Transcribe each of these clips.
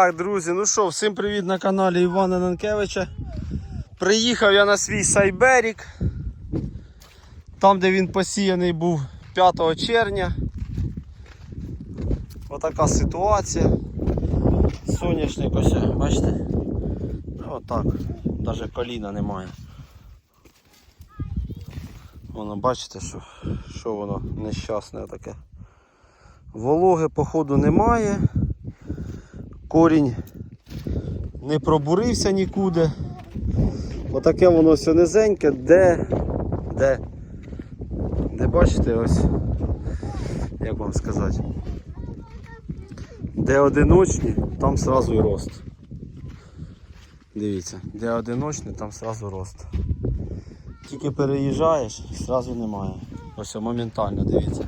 Так, друзі, ну що, всім привіт на каналі Івана Нанкевича. Приїхав я на свій Сайберік. Там, де він посіяний був 5 червня. Отака ситуація. Соняшник ось, бачите? Отак. Навіть коліна немає. Воно бачите, що, що воно нещасне таке. Вологи, походу, немає. Корінь не пробурився нікуди. Отаке воно все низеньке, де, де, де бачите ось, як вам сказати, де одиночні, там сразу і рост. Дивіться, де одиночний, там сразу рост. Тільки переїжджаєш, сразу немає. Ось моментально дивіться.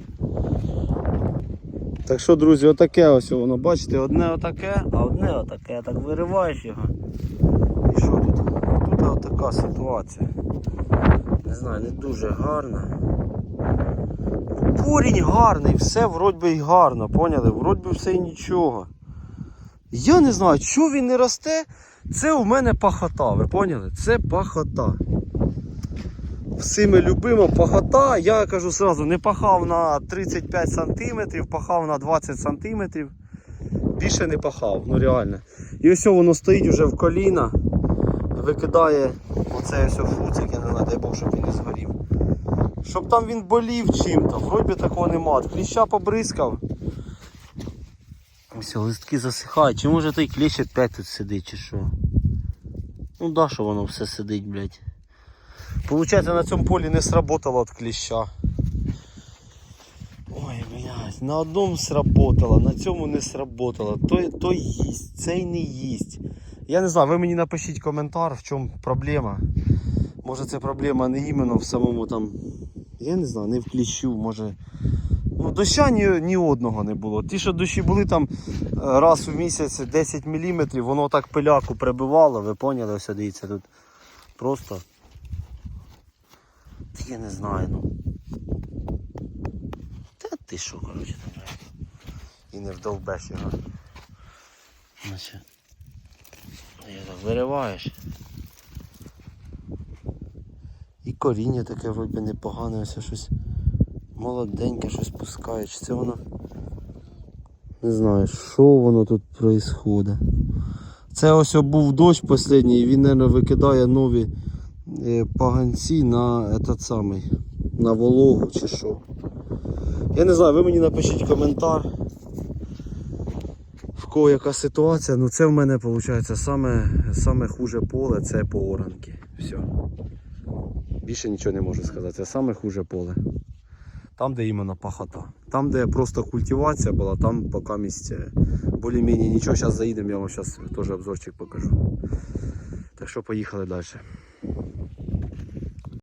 Так що, друзі, отаке ось воно, бачите, одне отаке, а одне отаке. Так вириваєш його. І що тут? Тут отака ситуація. Не знаю, не дуже гарна. Корінь гарний, все вроді би й гарно, поняли? Вроді би все і нічого. Я не знаю, чого він не росте. Це у мене пахота, ви поняли? Це пахота. Всіми любима пахота, я кажу сразу, не пахав на 35 см, пахав на 20 см. Більше не пахав, ну реально. І ось воно стоїть уже в коліна, викидає оцей ось фуцик, я не знаю, дай Бог, щоб він не згорів. Щоб там він болів чим-то, вроді такого нема. Кліща побризкав. Ось листки засихають. Чи може той кліщ опять тут сидить, чи що? Ну да, що воно все сидить, блядь. Получается на цьому полі не сработало від кліща. Ой, блядь, на одному сработало, на цьому не сработало. Той, той їсть, цей не їсть. Я не знаю, ви мені напишіть коментар, в чому проблема. Може це проблема не іменно в самому там. Я не знаю, не в кліщу, може. Ну, доща ні, ні одного не було. Ті, що дощі були там е, раз у місяць 10 мм, воно так пиляку прибивало, ви поняли, ось дивіться тут. Просто та Я не знаю, ну. Та ти що, коротше, там. І не вдовбеш його. Значить. Я так вириваєш. І коріння таке вроді непогане, ось щось молоденьке, щось пускає. Чи це воно. Не знаю, що воно тут відбувається. Це ось був дощ останній, і він, мабуть, викидає нові поганці на этот самий, на вологу чи що. Я не знаю, ви мені напишіть коментар. В кого яка ситуація, ну це в мене виходить саме, саме хуже поле це по. Все. Більше нічого не можу сказати. Це саме хуже поле. Там, де іменно пахота. Там, де просто культивація була, там поки місце більш-менш нічого. Зараз заїдемо, я вам зараз теж обзорчик покажу. Так що поїхали далі.